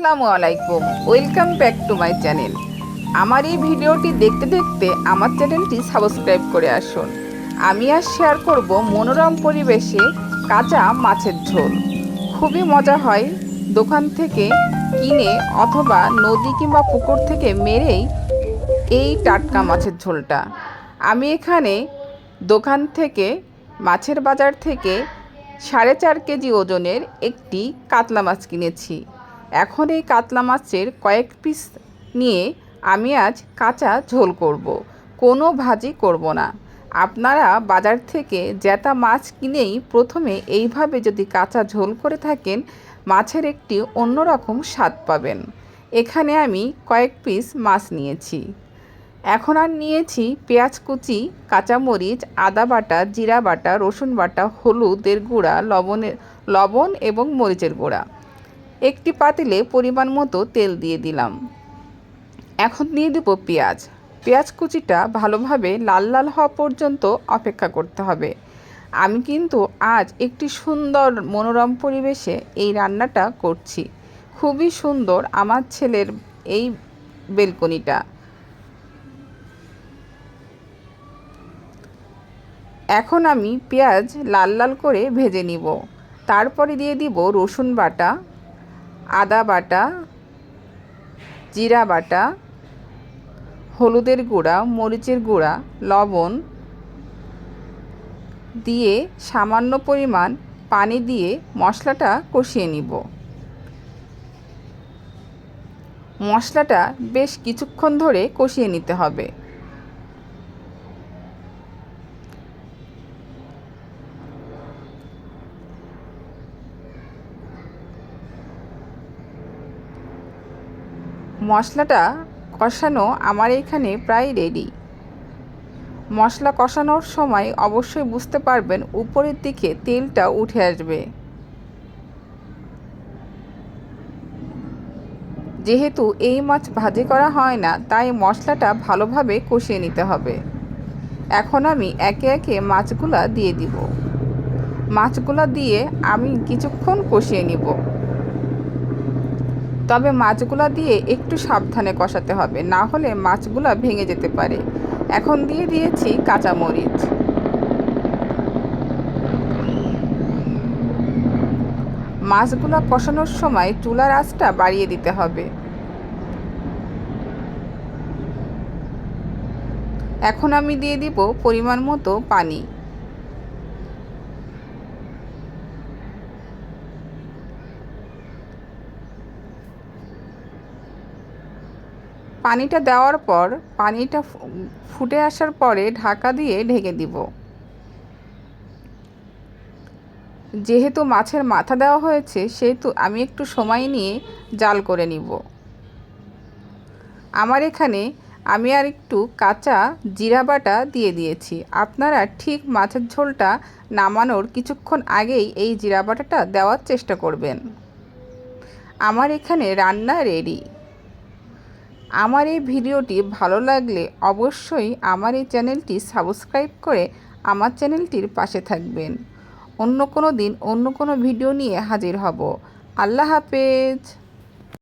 আসসালামু আলাইকুম। Welcome back to my channel আমার এই ভিডিওটি দেখতে দেখতে আমার চ্যানেলটি সাবস্ক্রাইব করে আসুন। আমি আজ শেয়ার করব মনোরম পরিবেশে কাঁচা মাছের ঝোল। খুবই মজা হয় দোকান থেকে কিনে অথবা নদী কিংবা পুকুর থেকে মেরেই এই টাটকা মাছের ঝোলটা। আমি এখানে দোকান থেকে, মাছের বাজার থেকে সাড়ে চার কেজি ওজনের একটি কাতলা মাছ কিনেছি। এখন এই কাতলা মাছের কয়েক পিস নিয়ে আমি আজ কাঁচা ঝোল করব। কোনো ভাজি করব না। আপনারা বাজার থেকে জ্যাতা মাছ কিনেই প্রথমে এইভাবে যদি কাঁচা ঝোল করে থাকেন, মাছের একটি অন্যরকম স্বাদ পাবেন। এখানে আমি কয়েক পিস মাছ নিয়েছি। এখন আর নিয়েছি পেঁয়াজ কুচি, কাঁচামরিচ, আদা বাটা, জিরা বাটা, রসুন বাটা, হলুদের গুঁড়া লবণের লবণ এবং মরিচের গুঁড়া। একটি পাতিলে পরিমাণ মতো তেল দিয়ে দিলাম। এখন দিয়ে দেবো পেঁয়াজ। পেঁয়াজ কুচিটা ভালোভাবে লাল লাল হওয়া পর্যন্ত অপেক্ষা করতে হবে। আমি কিন্তু আজ একটি সুন্দর মনোরম পরিবেশে এই রান্নাটা করছি। খুবই সুন্দর আমার ছেলের এই বেলকনিটা। এখন আমি পেঁয়াজ লাল লাল করে ভেজে নিব। তারপরে দিয়ে দিব রসুন বাটা। আদা বাটা, জিরা বাটা, হলুদের গুঁড়া, মরিচের গুঁড়া, লবণ দিয়ে সামান্য পরিমাণ পানি দিয়ে মশলাটা কষিয়ে নিব। মশলাটা বেশ কিছুক্ষণ ধরে কষিয়ে নিতে হবে। মশলাটা কষানো আমার এখানে প্রায় রেডি মশলা কষানোর সময় অবশ্যই বুঝতে পারবেন উপরের দিকে তেলটা উঠে আসবে। যেহেতু এই মাছ ভাজি করা হয় না, তাই মশলাটা ভালোভাবে কষিয়ে নিতে হবে। এখন আমি একে একে মাছগুলা দিয়ে দিব। মাছগুলা দিয়ে আমি কিছুক্ষণ কষিয়ে নিব। তবে মাছগুলা দিয়ে একটু সাবধানে কষাতে হবে, না হলে মাছগুলা ভেঙে যেতে পারে। এখন দিয়ে দিয়েছি কাঁচামরিচ। মাছগুলা কষানোর সময় চুলার আঁচটা বাড়িয়ে দিতে হবে। এখন আমি দিয়ে দিব পরিমাণ মতো পানি। পানিটা দেওয়ার পর পানিটা ফুটে আসার পরে ঢাকা দিয়ে ঢেকে দিব। যেহেতু মাছের মাথা দেওয়া হয়েছে, সেহেতু আমি একটু সময় নিয়ে জাল করে নিব। আমার এখানে আমি আর একটু কাঁচা জিরা বাটা দিয়ে দিয়েছি। আপনারা ঠিক মাছের ঝোলটা নামানোর কিছুক্ষণ আগেই এই জিরা বাটাটা দেওয়ার চেষ্টা করবেন। আমার এখানে রান্না রেডি। আমার এই ভিডিওটি ভালো লাগলে অবশ্যই আমার এই চ্যানেলটি সাবস্ক্রাইব করে আমার চ্যানেলটির পাশে থাকবেন। অন্য কোনো দিন অন্য কোনো ভিডিও নিয়ে হাজির হব। আল্লাহ হাফেজ।